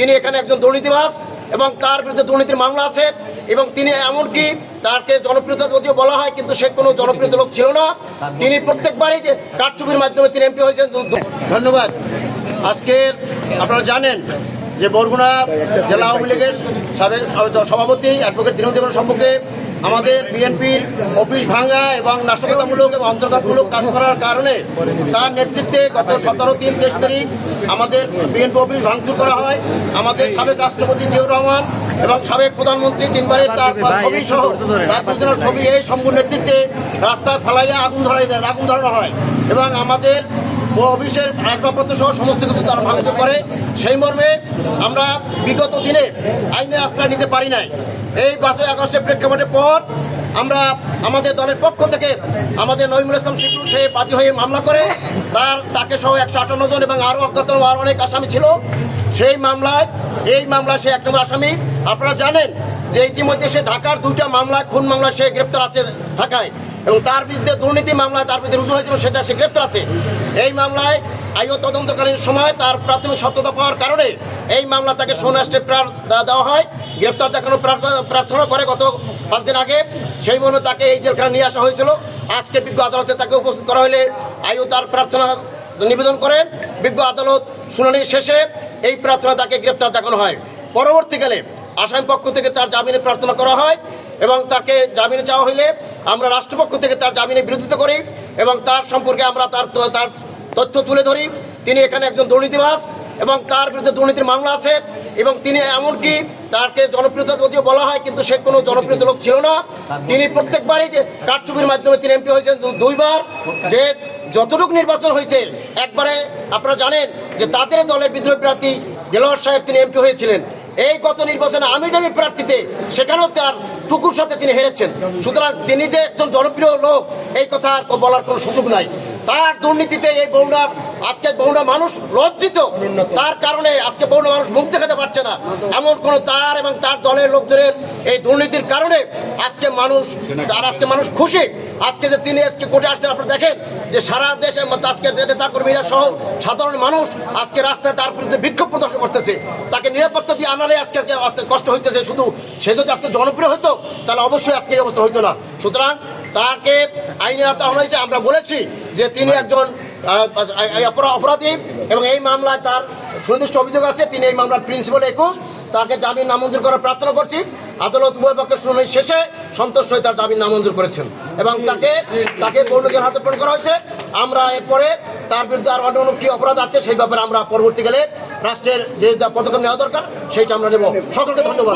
তিনি এখানে একজন দুর্নীতিবাস এবং তার বিরুদ্ধে দুর্নীতির মামলা আছে এবং তিনি এমনকি তাকে জনপ্রিয়তা যদিও বলা হয়, কিন্তু সে কোনো জনপ্রিয় লোক ছিল না। তিনি প্রত্যেকবারই যে কারচুপির মাধ্যমে তিনি এমপি হয়েছেন। ধন্যবাদ। আজকের আপনারা জানেন যে বরগুনা জেলা আওয়ামী লীগের সাবেক সভাপতি অ্যাডভোকেট দীনদেবন সম্মুখে আমাদের বিএনপির অফিস ভাঙা এবং নাশকতামূলক এবং অন্তর্ঘাতমূলক কাজ করার কারণে তার নেতৃত্বে গত সতেরো তিন তেইশ তারিখ আমাদের বিএনপি অফিস ভাঙচুর করা হয়। আমাদের সাবেক রাষ্ট্রপতি জিয়াউর রহমান এবং সাবেক প্রধানমন্ত্রী তিনবারের তার ছবি সহ তার দুজনের ছবি এই সম্পূর্ণ নেতৃত্বে রাস্তায় ফেলাইয়া আগুন ধরাই দেয় আগুন ধরানো হয়। এবং আমাদের অফিসের আসবাবপত্র সহ সমস্ত কিছু তারা ভাঙচুর করে। সেই মর্মে আমরা বিগত দিনে আইনে আশ্রয় নিতে পারি নাই। এই পাঁচই আগস্টের প্রেক্ষাপটের পর আমরা আমাদের দলের পক্ষ থেকে আমাদের নইমুল ইসলাম শিশু সে বাদী হয়ে মামলা করে, তার, তাকে সহ একশো আটান্ন জন এবং আরও অজ্ঞাত আরও অনেক আসামি ছিল। সেই মামলায়, এই মামলায় সে এক নম্বর আসামি। আপনারা জানেন যে ইতিমধ্যে সে ঢাকার দুইটা মামলায় খুন মামলায় সে গ্রেপ্তার আছে ঢাকায়। এবং তার বিরুদ্ধে দুর্নীতি মামলা তার বিরুদ্ধে রুজু হয়েছিল, সেটা সে গ্রেপ্তার আছে। এই মামলায় আইও তদন্তকালীন সময় তার প্রাথমিক সত্যতা পাওয়ার কারণে এই মামলা তাকে সোনাস্টে দেওয়া হয়। গ্রেপ্তার দেখানো প্রার্থ- প্রার্থনা করে গত পাঁচ দিন আগে। সেই মর্মে তাকে এই জেলখানা নিয়ে আসা হয়েছিল। আজকে বিজ্ঞ আদালতে তাকে উপস্থিত করা হলে আইও তার প্রার্থনা নিবেদন করেন। বিজ্ঞ আদালত শুনানি শেষে এই প্রার্থনা তাকে গ্রেপ্তার দেখানো হয়। পরবর্তীকালে আসামি পক্ষ থেকে তার জামিনে প্রার্থনা করা হয় এবং তাকে জামিনে চাওয়া হইলে আমরা রাষ্ট্রপক্ষ থেকে তার জামিনে বিরোধিতা করি এবং তার সম্পর্কে আমরা তার তার তথ্য তুলে ধরি। তিনি এখানে একজন দুর্নীতিবাস এবং তার বিরুদ্ধে দুর্নীতির মামলা আছে এবং তিনি এমনকি তাকে জনপ্রিয়তা যদিও বলা হয়, কিন্তু সে কোনো জনপ্রিয় লোক ছিল না। তিনি প্রত্যেকবারই যে কারচুপির মাধ্যমে তিনি এমপি হয়েছেন দুইবার, যে যতটুকু নির্বাচন হয়েছে, একবারে আপনারা জানেন যে তাদের দলের বিদ্রোহী প্রার্থী দেলোয়ার সাহেব তিনি এমপি হয়েছিলেন। এই গত নির্বাচনে আমি ডামি প্রার্থীতে, সেখানেও তার টুকুর সাথে তিনি হেরেছেন। সুতরাং তিনি যে একজন জনপ্রিয় লোক, এই কথা বলার কোনো সুযোগ নাই। তার দুর্নীতিতে এই বৌড়ার আজকে বৌড়া মানুষ লজ্জিত। তার কারণে আজকে বৌড়া মানুষ মুখ দেখাতে পারছে না। এমন কোন তার এবং তার দলের লোকজনের এই দুর্নীতির কারণে আজকে মানুষ তার আজকে মানুষ খুশি। আজকে যে তিনি আজকে কোর্টে আসছেন আপনারা দেখেন যে সারা দেশে আজকে যে নেতা কর্মীরা সহ সাধারণ মানুষ আজকে রাস্তায় তার বিরুদ্ধে বিক্ষোভ প্রদর্শন করতেছে। তাকে নিরাপত্তা দিয়ে আনারে আজকে আজকে কষ্ট হইতেছে। শুধু সে যদি আজকে জনপ্রিয় হতো তাহলে অবশ্যই আজকে এই অবস্থা হইতো না। সুতরাং তাকে আইনে আওতা আনা হয়েছে। আমরা বলেছি যে তিনি একজন অপরাধী এবং এই মামলায় তার সুনির্দিষ্ট অভিযোগ আছে। তিনি এই মামলার প্রিন্সিপাল একুশ। তাকে জামিন নামঞ্জুর করার প্রার্থনা করছি। আদালত উভয় পক্ষের শুনানি শেষে সন্তুষ্ট হয়ে তার জামিন নামঞ্জুর করেছেন এবং তাকে তাকে পৌরজের হাতে প্রেরণ করা হয়েছে। আমরা এরপরে তার বিরুদ্ধে আর অন্য কি অপরাধ আছে সেই ব্যাপারে আমরা পরবর্তীকালে রাষ্ট্রের যে যা পদক্ষেপ নেওয়া দরকার সেইটা আমরা নেব। সকলকে ধন্যবাদ।